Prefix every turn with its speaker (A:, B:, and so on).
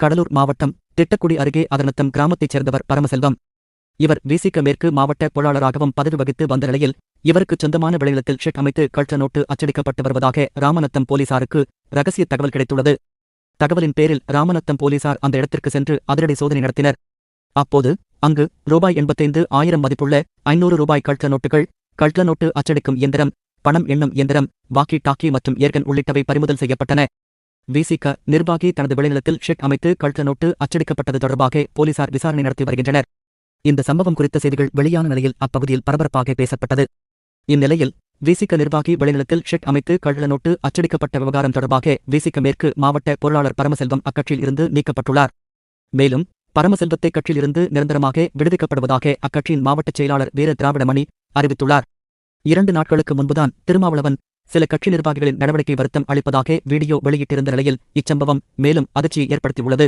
A: கடலூர் மாவட்டம் திட்டக்குடி அருகே அதனத்தம் கிராமத்தைச் சேர்ந்தவர் பரமசெல்வம். இவர் விசிக மேற்கு மாவட்ட பொருளாளராகவும் பதவி வகித்து வந்த நிலையில் இவருக்கு சொந்தமான விளைநிலத்தில் ஷெட் அமைத்து கழ்ச்ச நோட்டு அச்சடிக்கப்பட்டு வருவதாக ராமநத்தம் போலீசாருக்கு ரகசிய தகவல் கிடைத்துள்ளது. தகவலின் பேரில் ராமநத்தம் போலீசார் அந்த இடத்திற்கு சென்று அதிரடி சோதனை நடத்தினர். அப்போது அங்கு ரூபாய் எண்பத்தைந்து ஆயிரம் மதிப்புள்ள ஐநூறு ரூபாய் கழ்ச்ச நோட்டுகள் கழ்ச்ச நோட்டு அச்சடிக்கும் இயந்திரம் பணம் எண்ணும் இயந்திரம் வாக்கி டாக்கி மற்றும் ஏர்கன் உள்ளிட்டவை பறிமுதல் செய்யப்பட்டன. விசிக நிர்வாகி தனது விளைநிலத்தில் ஷெட் அமைத்து கழுத்த நோட்டு அச்சடிக்கப்பட்டது தொடர்பாக போலீசார் விசாரணை நடத்தி வருகின்றனர். இந்த சம்பவம் குறித்த செய்திகள் வெளியான நிலையில் அப்பகுதியில் பரபரப்பாக பேசப்பட்டது. இந்நிலையில் விசிக நிர்வாகி வெளிநிலத்தில் ஷெட் அமைத்து கள்ள நோட்டு அச்சடிக்கப்பட்ட விவகாரம் தொடர்பாக விசிக மேற்கு மாவட்ட பொருளாளர் பரமசெல்வம் அக்கட்சியில் இருந்து நீக்கப்பட்டுள்ளார். மேலும் பரமசெல்வத்தை கட்சியில் இருந்து நிரந்தரமாக விடுவிக்கப்படுவதாக அக்கட்சியின் மாவட்ட செயலாளர் வீர திராவிடமணி அறிவித்துள்ளார். இரண்டு நாட்களுக்கு முன்புதான் திருமாவளவன் சில கட்சி நிர்வாகிகளின் நடவடிக்கை வருத்தம் அளிப்பதாக வீடியோ வெளியிட்டிருந்த நிலையில் இச்சம்பவம் மேலும் அதிர்ச்சியை ஏற்படுத்தியுள்ளது.